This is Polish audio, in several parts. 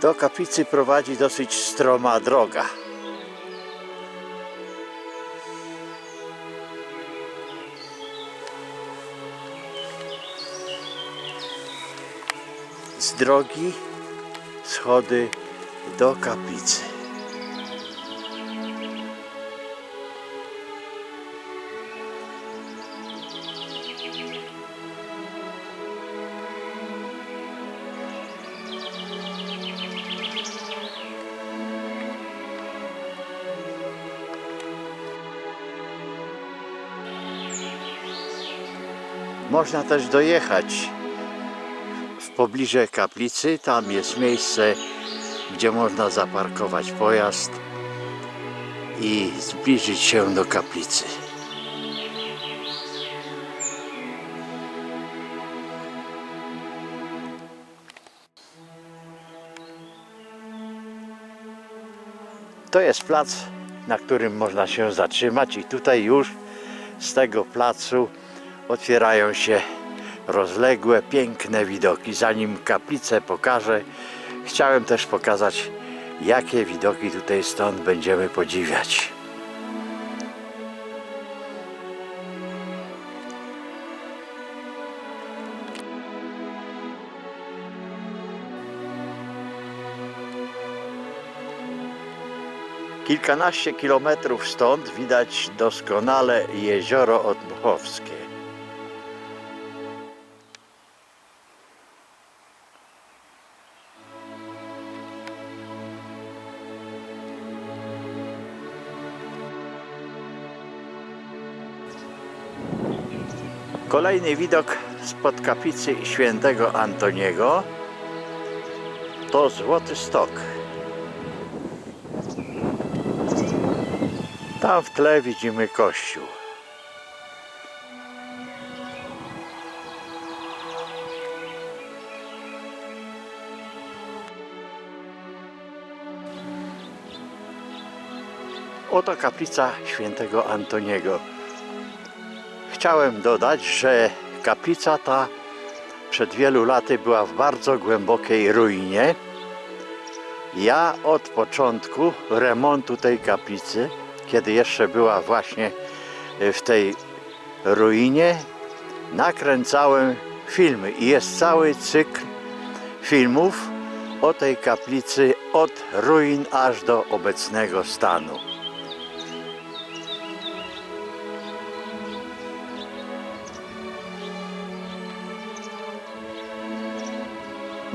Do kaplicy prowadzi dosyć stroma droga. Z drogi schody do kaplicy. Można też dojechać w pobliżu kaplicy. Tam jest miejsce, gdzie można zaparkować pojazd i zbliżyć się do kaplicy. To jest plac, na którym można się zatrzymać i tutaj już z tego placu otwierają się rozległe, piękne widoki. Zanim kaplicę pokażę, chciałem też pokazać, jakie widoki tutaj stąd będziemy podziwiać. Kilkanaście kilometrów stąd widać doskonale jezioro Otmuchowskie. Kolejny widok spod kaplicy świętego Antoniego to Złoty Stok. Tam w tle widzimy kościół. Oto kaplica świętego Antoniego. Chciałem dodać, że kaplica ta przed wielu laty była w bardzo głębokiej ruinie. Ja od początku remontu tej kaplicy, kiedy jeszcze była właśnie w tej ruinie, nakręcałem filmy i jest cały cykl filmów o tej kaplicy od ruin aż do obecnego stanu.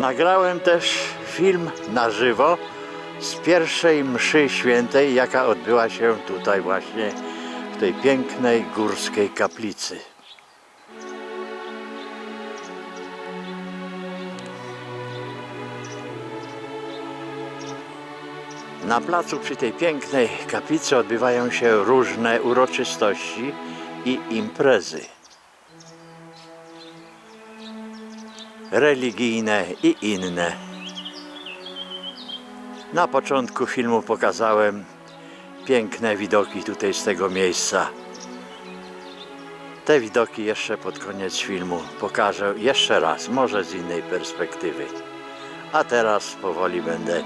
Nagrałem też film na żywo z pierwszej mszy świętej, jaka odbyła się tutaj właśnie w tej pięknej górskiej kaplicy. Na placu przy tej pięknej kaplicy odbywają się różne uroczystości i imprezy. Religijne i inne. Na początku filmu pokazałem piękne widoki tutaj z tego miejsca. Te widoki jeszcze pod koniec filmu pokażę jeszcze raz, może z innej perspektywy. A teraz powoli będę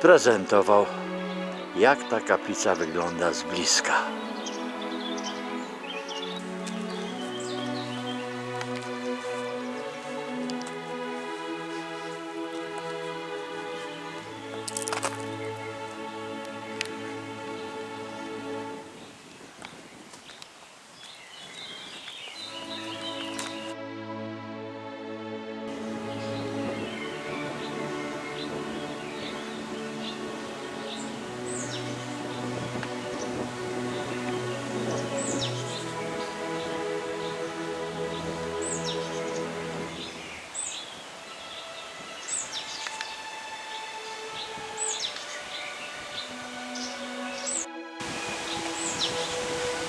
prezentował, jak ta kaplica wygląda z bliska.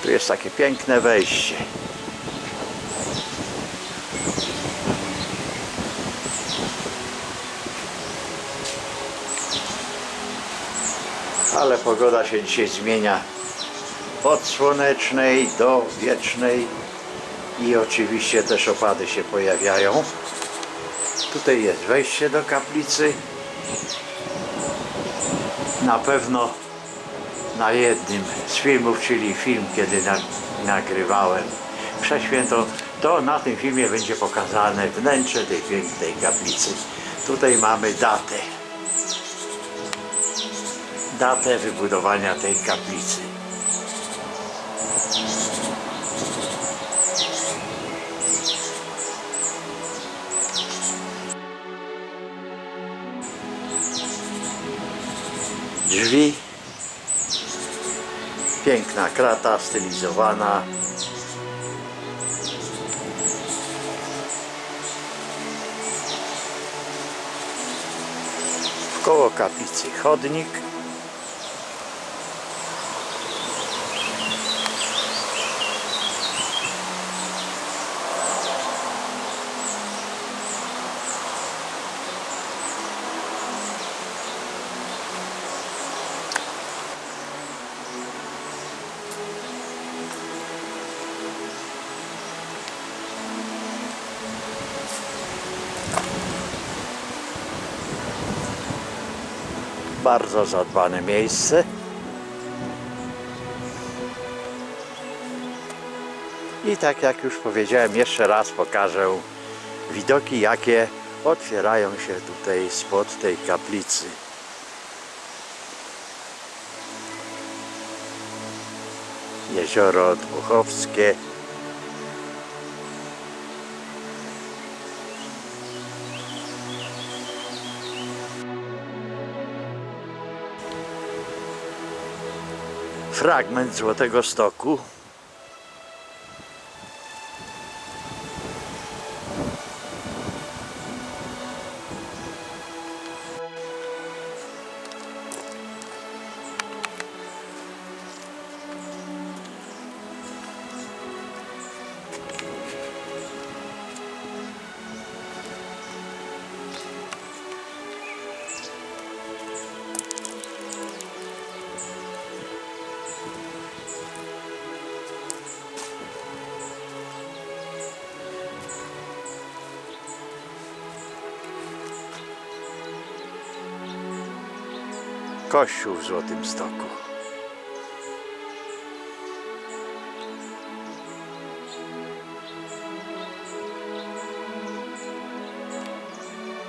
Tu jest takie piękne wejście. Ale pogoda się dzisiaj zmienia od słonecznej do wiecznej i oczywiście też opady się pojawiają. Tutaj jest wejście do kaplicy. Na pewno na jednym z filmów, czyli film, kiedy na, nagrywałem przeświętą, to na tym filmie będzie pokazane wnętrze tej pięknej kaplicy. Tutaj mamy datę. Datę wybudowania tej kaplicy. Piękna krata stylizowana. W koło kaplicy chodnik. Bardzo zadbane miejsce. I tak jak już powiedziałem, jeszcze raz pokażę widoki, jakie otwierają się tutaj spod tej kaplicy. Jezioro Dmuchowskie. Fragment Złotego Stoku. Kościół w Złotym Stoku.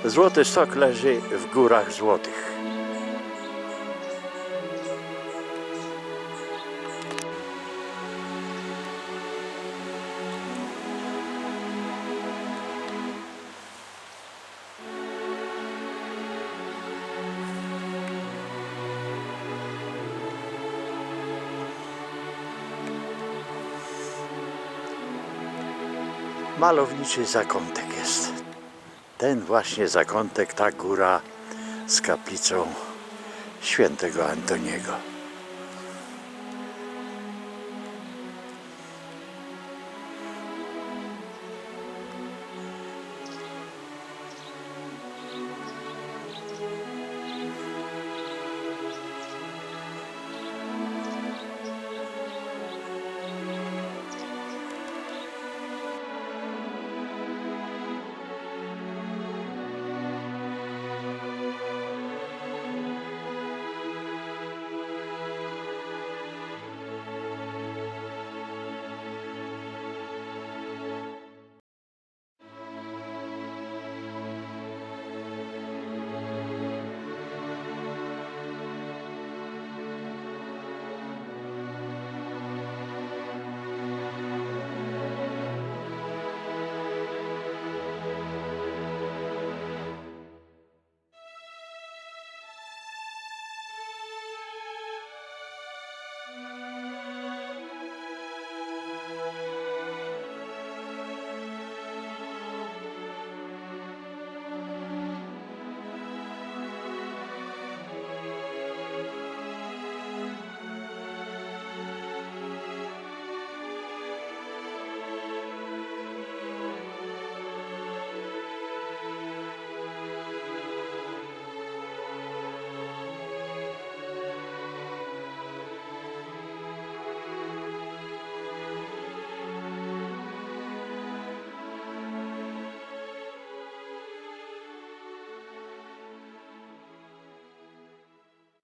Złoty Stok leży w Górach Złotych. Malowniczy zakątek jest. Ten właśnie zakątek, ta góra z kaplicą świętego Antoniego.